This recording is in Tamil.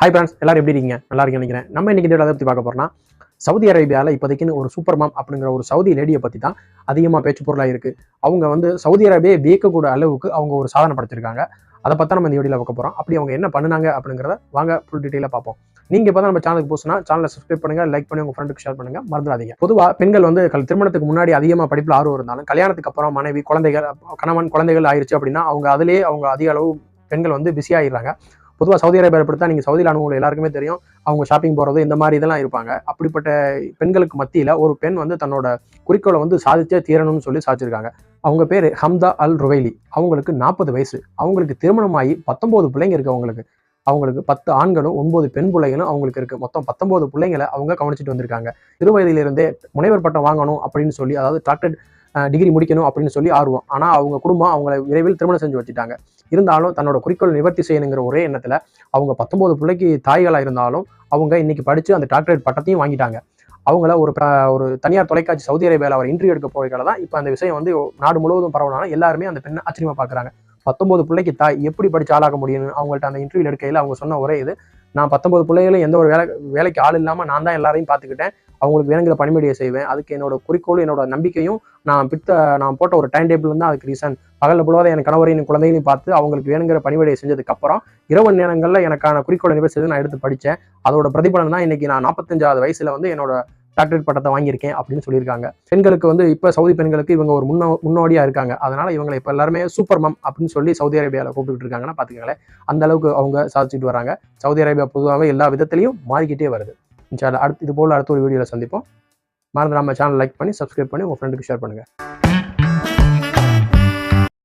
ஹாய் ஃப்ரெண்ட்ஸ் எல்லாரும் எப்படி இருக்கீங்க? நல்லா இருக்கீங்க நினைக்கிறேன். நம்ம இன்னைக்கு இதை பற்றி பார்க்க போறோம்னா சவுதி அரேபியாவில் இப்போதைக்குன்னு ஒரு சூப்பர் மாம் அப்படிங்கிற ஒரு சவுதி லேடியை பற்றி தான் அதிகமாக பேச்சு பொருளாக இருக்குது அவங்க வந்து சவுதி அரேபியை வியக்கக்கூடிய அளவுக்கு அவங்க ஒரு சாதனை படைச்சிருக்காங்க அதை பற்றி நம்ம இந்த வீடியோவில் பார்க்க போகிறோம் அப்படி அவங்க என்ன பண்ணுனாங்க அப்படிங்கிறத வாங்க ஃபுல் டீட்டெயிலாக பார்ப்போம். நீங்கள் இப்போ தான் நம்ம சேனலுக்கு போச்சுனா சேனலை சப்ஸ்கிரைப் பண்ணுங்க லைக் பண்ணி உங்கள் ஃப்ரெண்டுக்கு ஷேர் பண்ணுங்கள் மறந்துடாதீங்க. பொதுவாக பெண்கள் வந்து கல் திருமணத்துக்கு முன்னாடி அதிகமாக படிப்பில் ஆர்வம் இருந்தாலும் கல்யாணத்துக்கு அப்புறம் மனைவி குழந்தைகள் கணவன் குழந்தைகள் ஆயிடுச்சு அப்படின்னா அவங்க அதிலே அவங்க அதிக அளவு பெண்கள் வந்து பிஸியாகிடுறாங்க ஆயிடுறாங்க. பொதுவாக சவுதி அரேபியா படுத்தா நீங்கள் சவுதியில் அனுபவங்கள் எல்லாருக்குமே தெரியும். அவங்க ஷாப்பிங் போகிறது இந்த மாதிரி இதெல்லாம் இருப்பாங்க. அப்படிப்பட்ட பெண்களுக்கு மத்தியில் ஒரு பெண் வந்து தன்னோட குறிக்கோளை வந்து சாதிச்சே தீரணும்னு சொல்லி சாதிச்சிருக்காங்க. அவங்க பேர் ஹம்தா அல் ருவைலி. அவங்களுக்கு நாற்பது வயசு. அவங்களுக்கு திருமணமாகி பத்தொம்போது பிள்ளைங்க இருக்கு அவங்களுக்கு. அவங்களுக்கு பத்து ஆண்களும் ஒன்பது பெண் பிள்ளைகளும் அவங்களுக்கு இருக்குது மொத்தம் பத்தொன்பது பிள்ளைங்களை அவங்க கவனிச்சிட்டு வந்திருக்காங்க. சிறு வயதிலிருந்தே முனைவர் பட்டம் வாங்கணும் அப்படின்னு சொல்லி அதாவது டாக்டர் டிகிரி முடிக்கணும் அப்படின்னு சொல்லி ஆர்வம். ஆனால் அவங்க குடும்பம் அவங்களை விரைவில் திருமணம் செஞ்சு வச்சுட்டாங்க. இருந்தாலும் தன்னோட குறிக்கோள் நிவர்த்தி செய்யணுங்கிற ஒரே எண்ணத்தில் அவங்க பத்தொம்போது பிள்ளைக்கு தாய்களாக இருந்தாலும் அவங்க இன்னைக்கு படித்து அந்த டாக்டரேட் பட்டத்தையும் வாங்கிட்டாங்க. அவங்கள ஒரு ஒரு தனியார் தொலைக்காட்சி சவுதி அரேபியாவில் அவர் இன்டர்வியூ எடுக்க போகிறதால தான் இப்போ அந்த விஷயம் வந்து நாடு முழுவதும் பரவலான எல்லாருமே அந்த பெண்ணை ஆச்சரியமா பார்க்குறாங்க பத்தொம்போது பிள்ளைக்கு தாய் எப்படி படிச்சு ஆளாக முடியும்னு அவங்கள்ட்ட அந்த இன்டர்வியூ எடுக்கையில் அவங்க சொன்ன ஒரே இது. நான் பத்தொன்பது பிள்ளைகளும் எந்த ஒரு வேலை வேலைக்கு ஆள் இல்லாமல் நான் தான் எல்லாரையும் பார்த்துக்கிட்டேன். அவங்களுக்கு வேணுங்கிற பணிமடியை செய்வேன். அதுக்கு என்னோட குறிக்கோளும் என்னோட நம்பிக்கையும் நான் பித்த நான் போட்ட ஒரு டைம் டேபிள் தான் அதுக்கு ரீசன் பகலில் பொழுவாத என் கணவரையும் என் குழந்தைகளையும் பார்த்து அவங்களுக்கு வேணுங்கிற பணிவிடையை செஞ்சதுக்கு அப்புறம் இரவு நேரங்களில் எனக்கான குறிக்கோளை நிவர்த்தி செய்து நான் எடுத்து படித்தேன். அதோட பிரதிபலன் தான் இன்னைக்கு நான் நாற்பத்தஞ்சாவது வயசில் வந்து என்னோட டாக்டரேட் பட்டத்தை வாங்கியிருக்கேன் அப்படின்னு சொல்லியிருக்காங்க. பெண்களுக்கு வந்து இப்போ சவுதி பெண்களுக்கு இவங்க ஒரு முன்னோ முன்னோடியாக இருக்காங்க. அதனால் இவங்களை இப்போ எல்லாருமே சூப்பர் மம் அப்படின்னு சொல்லி சவுதி அரேபியாவில் கூப்பிட்டுட்டு இருக்காங்கன்னா பார்த்துக்கங்களேன் அந்த அளவுக்கு அவங்க சாதிச்சுட்டு வராங்க. சவுதி அரேபியா பொதுவாகவே எல்லா விதத்திலையும் மாறிக்கிட்டே வருது. இன்ஷால்லா அடுத்து இது போல் அடுத்த ஒரு வீடியோவில் சந்திப்போம். மறந்து நம்ம சேனல் லைக் பண்ணி சப்ஸ்கிரைப் பண்ணி உங்கள் ஃப்ரெண்டுக்கு ஷேர் பண்ணுங்கள்